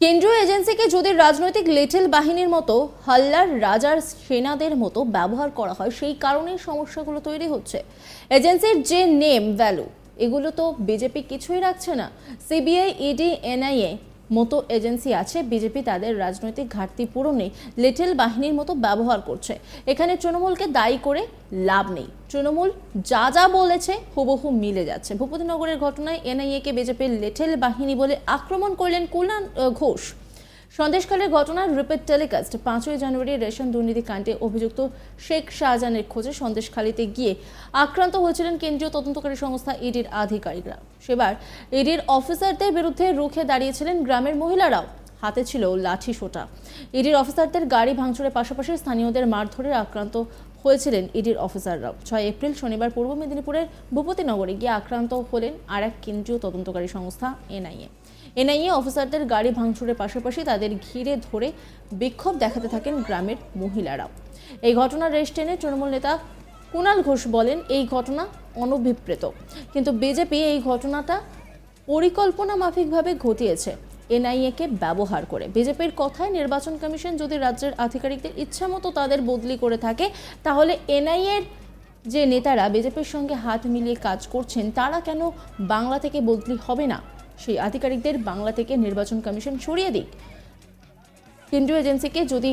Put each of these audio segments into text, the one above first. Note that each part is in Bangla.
কেন্দ্রীয় এজেন্সিকে যদি রাজনৈতিক লিটল বাহিনীর মতো হাল্লার রাজার সেনাদের মতো ব্যবহার করা হয়, সেই কারণে সমস্যাগুলো তৈরি হচ্ছে। এজেন্সির যে নেম, ভ্যালু, এগুলো তো বিজেপি কিছুই রাখছে না। সিবিআই, ইডি, এনআইএ মতো এজেন্সি আছে, বিজেপি তাদের রাজনৈতিক ঘাটতি পূরণে লিটল বাহিনীর মতো ব্যবহার করছে। এখানে তৃণমূলকে দায়ী করে লাভ নেই। তৃণমূল যা যা বলেছে, হুবহু মিলে যাচ্ছে। ভূপতিনগরের ঘটনায় এনআইএকে বিজেপির লিটল বাহিনী বলে আক্রমণ করলেন কুলান ঘোষ। সন্দেশখালের ঘটনার রিপিট টেলিকাস্ট পাঁচই জানুয়ারি রেশন দুর্নীতি কাণ্ডে অভিযুক্ত শেখ শাহজাহানের খোঁজে সন্দেশখালিতে গিয়ে আক্রান্ত হয়েছিলেন কেন্দ্রীয় তদন্তকারী সংস্থা ইডির আধিকারিকরা। সেবার ইডির অফিসারদের বিরুদ্ধে রুখে দাঁড়িয়েছিলেন গ্রামের মহিলারাও। হাতে ছিল লাঠি সোটা। ইডির অফিসারদের গাড়ি ভাঙচুরের পাশাপাশি স্থানীয়দের মারধরে আক্রান্ত হয়েছিলেন ইডির অফিসাররাও। ছয় এপ্রিল শনিবার পূর্ব মেদিনীপুরের ভূপতিনগরে গিয়ে আক্রান্ত হলেন আর এক কেন্দ্রীয় তদন্তকারী সংস্থা এনআইএ। এনআইএ অফিসারদের গাড়ি ভাঙচুরের পাশাপাশি তাদের ঘিরে ধরে বিক্ষোভ দেখাতে থাকেন গ্রামের মহিলারাও। এই ঘটনার রেশ টেনে তৃণমূল নেতা কুণাল ঘোষ বলেন, এই ঘটনা অনভিপ্রেত। কিন্তু বিজেপি এই ঘটনাটা পরিকল্পনা মাফিকভাবে ঘটিয়েছে এনআইএকে ব্যবহার করে। বিজেপির কথায় নির্বাচন কমিশন যদি রাজ্যের আধিকারিকদের ইচ্ছামতো তাদের বদলি করে থাকে, তাহলে এনআইএর যে নেতারা বিজেপির সঙ্গে হাত মিলিয়ে কাজ করছেন, তারা কেন বাংলা থেকে বদলি হবে না? সেই আধিকারিকদের বাংলা থেকে নির্বাচন কমিশন সরিয়ে দিক। কেন্দ্রীয় এজেন্সিকে যদি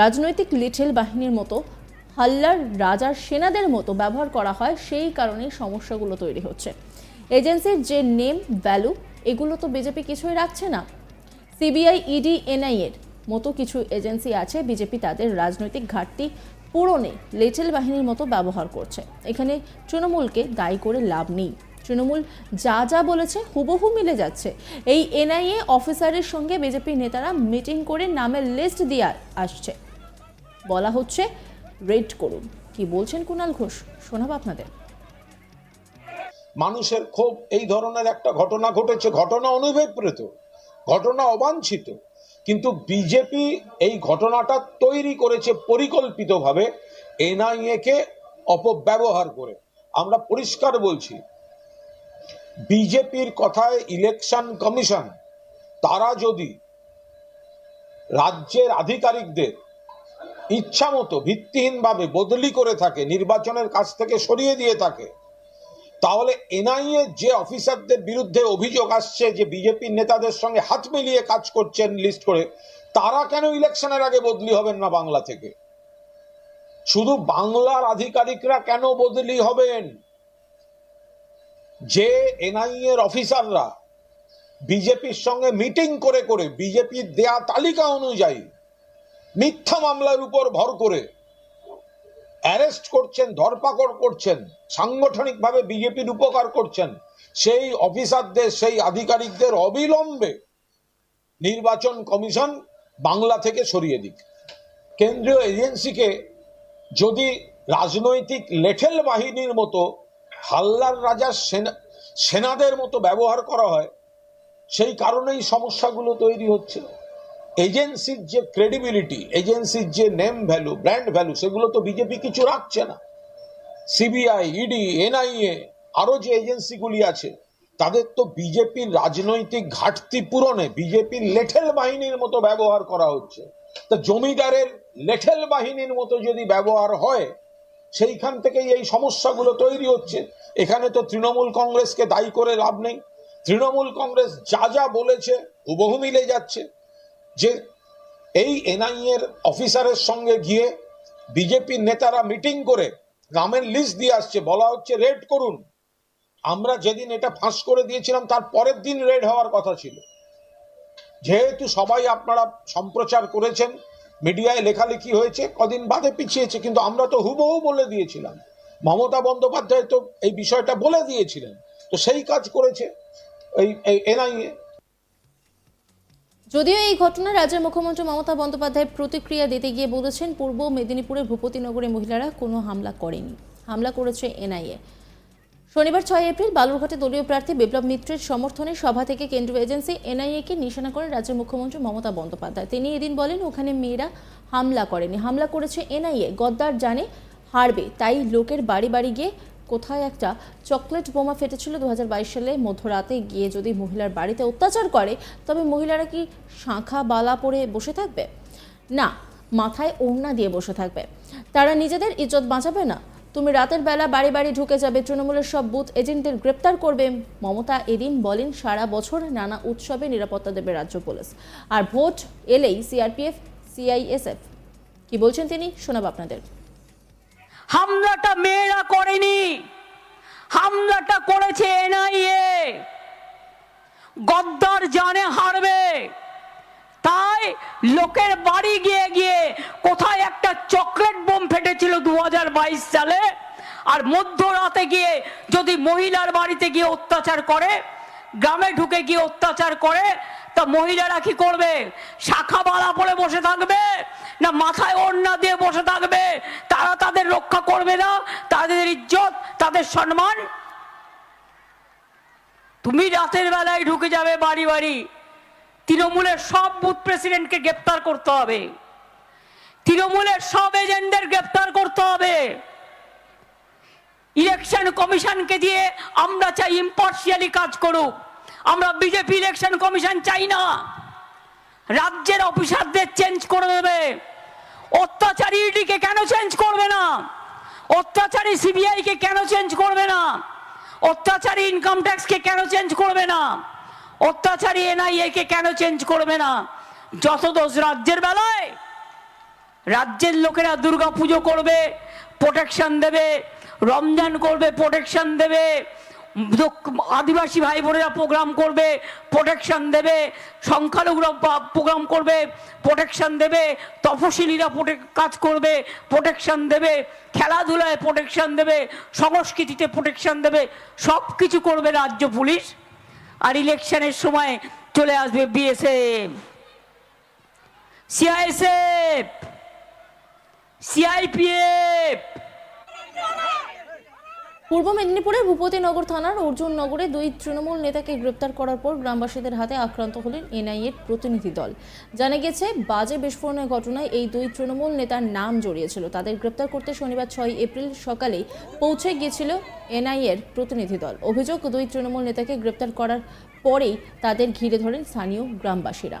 রাজনৈতিক লিটেল বাহিনীর মতো, হাল্লার রাজার সেনাদের মতো ব্যবহার করা হয়, সেই কারণেই সমস্যাগুলো তৈরি হচ্ছে। এজেন্সির যে নেম, ভ্যালু, এগুলো তো বিজেপি কিছুই রাখছে না। সিবিআই, ইডি এনআইএর মতো কিছু এজেন্সি আছে, বিজেপি তাদের রাজনৈতিক ঘাটতি পূরণে লিটল বাহিনীর মতো ব্যবহার করছে। এখানে তৃণমূলকে দায়ী করে লাভ নেই। তৃণমূল যা যা বলেছে হুবহু মিলে যাচ্ছে। এই এনআইএ অফিসারের সঙ্গে বিজেপি নেতারা মিটিং করে নামের লিস্ট দিয়ে আসছে। বলা হচ্ছে, রেড করুন। কি বলছেন কুণাল ঘোষ? শোনাব আপনাদের। মানুষের ক্ষোভ, এই ধরনের একটা ঘটনা ঘটেছে। ঘটনা অনুভেপ্রেত ঘটনা অবাঞ্ছিত। কিন্তু বিজেপি এই ঘটনাটা তৈরি করেছে পরিকল্পিতভাবে, এনআইএ কে অপব্যবহার করে। আমরা পরিষ্কার বলছি বিজেপির কথায় ইলেকশন কমিশন তারা যদি রাজ্যের আধিকারিকদের ইচ্ছামতো ভিত্তিহীনভাবে বদলি করে থাকে, নির্বাচনের কাছ থেকে সরিয়ে দিয়ে থাকে, তাহলে এনআইএ যে অফিসারদের বিরুদ্ধে অভিযোগ আসছে যে বিজেপির নেতাদের সঙ্গে হাত মিলিয়ে কাজ করছেন লিস্ট করে, তারা কেন ইলেকশনের আগে বদলি হবেন না বাংলা থেকে? শুধু বাংলার আধিকারিকরা কেন বদলি হবেন? যে এনআইএ এর অফিসাররা বিজেপির সঙ্গে মিটিং করে করে বিজেপির দেয়া তালিকা অনুযায়ী মিথ্যা মামলার উপর ভর করে অ্যারেস্ট করছেন, ধরপাকড় করছেন, সাংগঠনিকভাবে বিজেপির উপকার করছেন, সেই অফিসারদের, সেই আধিকারিকদের অবিলম্বে নির্বাচন কমিশন বাংলা থেকে সরিয়ে দিক। কেন্দ্রীয় এজেন্সিকে যদি রাজনৈতিক লেঠেল বাহিনীর মতো হাল্লার রাজার সেনা, সেনাদের মতো ব্যবহার করা হয়। সেই কারণেই সমস্যাগুলো তৈরি হচ্ছে। এজেন্সির যে ক্রেডিবিলিটি এজেন্সির যে নেম ভ্যালু ব্র্যান্ড ভ্যালু সেগুলো তো বিজেপি কিছু রাখছে না। সিবিআই ইডি এনআইএ আরও যে এজেন্সিগুলি আছে, তাদের তো বিজেপির রাজনৈতিক ঘাটতি পূরণে বিজেপির লেঠেল বাহিনীর মতো ব্যবহার করা হচ্ছে। তা জমিদারের লেঠেল বাহিনীর মতো যদি ব্যবহার হয় সেইখান থেকেই এই সমস্যাগুলো তৈরি হচ্ছে। এখানে তো তৃণমূল কংগ্রেসকে দায়ী করে লাভ নেই। তৃণমূল কংগ্রেস যা যা বলেছে হুবহু মিলে যাচ্ছে। যে এই এনআইএ এর অফিসারের সঙ্গে গিয়ে বিজেপির নেতারা মিটিং করে নামের লিস্ট দিয়ে আসছে, বলা হচ্ছে রেড করুন। আমরা যেদিন এটা ফাঁস করে দিয়েছিলাম, তার পরের দিন রেড হওয়ার কথা ছিল। যেহেতু সবাই আপনারা সম্প্রচার করেছেন মিডিয়ায় লেখালেখি হয়েছে, কদিন বাদে পিছিয়েছে, কিন্তু আমরা তো হুবহু বলে দিয়েছিলাম। মমতা বন্দ্যোপাধ্যায় তো এই বিষয়টা বলে দিয়েছিলেন। তো সেই কাজ করেছে এই এনআইএ। যদিও এই ঘটনায় রাজ্যের মুখ্যমন্ত্রী মমতা বন্দ্যোপাধ্যায় প্রতিক্রিয়া দিতে গিয়ে বলেছেন, পূর্ব মেদিনীপুরের ভূপতিনগরে মহিলারা কোনো হামলা করেনি। হামলা করেছে এনআইএ। শনিবার ছয় এপ্রিল বালুরঘাটে দলীয় প্রার্থী বিপ্লব মিত্রের সমর্থনে সভা থেকে কেন্দ্রীয় এজেন্সি এনআইএকে নিশানা করেন রাজ্যের মুখ্যমন্ত্রী মমতা বন্দ্যোপাধ্যায়। তিনি এদিন বলেন, ওখানে মেয়েরা হামলা করেনি। হামলা করেছে এনআইএ। গদ্দার জানে হারবে। তাই লোকের বাড়ি বাড়ি গিয়ে কোথায় একটা চকলেট বোমা ফেটেছিল দু হাজার বাইশ সালে। মধ্যরাতে গিয়ে যদি মহিলার বাড়িতে অত্যাচার করে, তবে মহিলারা কি শাঁখা বালা পরে বসে থাকবে? না, মাথায় ওড়না দিয়ে বসে থাকবে। তারা নিজেদের ইজ্জত বাঁচাবে না। তুমি রাতের বেলা বাড়ি বাড়ি ঢুকে যাবে। তৃণমূলের সব বুথ এজেন্টদের গ্রেপ্তার করবে। মমতা এদিন বলেন, সারা বছর নানা উৎসবে নিরাপত্তা দেবে রাজ্য পুলিশ। আর ভোট এলেই সিআরপিএফ, সিআইএসএফ। কি বলছেন তিনি? শোনাব আপনাদের। হামলাটা মেয়েরা করেনি। হামলাটা করেছে এনআইএ। গদ্দার জানে হারবে। লোকের বাড়ি গিয়ে গিয়ে কোথায় একটা চকলেট বোম ফেটেছিল দু সালে? আর মধ্যরাতে গিয়ে যদি মহিলার বাড়িতে গিয়ে অত্যাচার করে, গ্রামে ঢুকে গিয়ে অত্যাচার করে, তা মহিলারা কি করবে? শাখা বালা পরে বসে থাকবে? না মাথায় ওড়না দিয়ে বসে থাকবে? তারা তাদের রক্ষা করবে না? তাদের ইজ্জত, তাদের সম্মান? তুমি রাতের বেলায় ঢুকে যাবে বাড়ি বাড়ি। তৃণমূলের সব বুথ প্রেসিডেন্টকে গ্রেপ্তার করতে হবে। তৃণমূলের সব এজেন্টদের গ্রেপ্তার করতে হবে। ইলেকশন কমিশনকে দিয়ে আমরা চাই ইম্পার্শিয়ালি কাজ করুক। আমরা বিজেপি ইলেকশন কমিশন চাই না। রাজ্যের অফিসারদের চেঞ্জ করে দেবে। অত্যাচারী ইডিকে কেন চেঞ্জ করবে না? অত্যাচারী সিবিআই কে কেন চেঞ্জ করবে না? অত্যাচারী ইনকাম ট্যাক্সকে কেন চেঞ্জ করবে না? অত্যাচারী এনআইএ কে কেন চেঞ্জ করবে না? যত দোষ রাজ্যের বেলায়, রাজ্যের লোকেরা দুর্গা পুজো করবে প্রোটেকশন দেবে, রমজান করবে প্রোটেকশন দেবে আদিবাসী ভাই বোনেরা প্রোগ্রাম করবে প্রোটেকশন দেবে, সংখ্যালঘুরা প্রোগ্রাম করবে প্রোটেকশন দেবে তফসিলিরা কাজ করবে প্রোটেকশন দেবে, খেলাধুলায় প্রোটেকশন দেবে, সংস্কৃতিতে প্রোটেকশন দেবে সব কিছু করবে রাজ্য পুলিশ। আর ইলেকশনের সময় চলে আসবে বিএসএফ। সিআইএসএফ সিআইপিএফ। পূর্ব মেদিনীপুরের ভূপতিনগর থানার অর্জুননগরে দুই তৃণমূল নেতাকে গ্রেপ্তার করার পর গ্রামবাসীদের হাতে আক্রান্ত হলেন এনআইএর প্রতিনিধি দল। জানা গেছে, বাজে বিস্ফোরণের ঘটনায় এই দুই তৃণমূল নেতার নাম জড়িয়েছিল। তাদের গ্রেপ্তার করতে শনিবার ছয় এপ্রিল সকালে পৌঁছে গিয়েছিল এনআইএর প্রতিনিধি দল। অভিযোগ, দুই তৃণমূল নেতাকে গ্রেপ্তার করার পরেই তাদের ঘিরে ধরেন স্থানীয় গ্রামবাসীরা।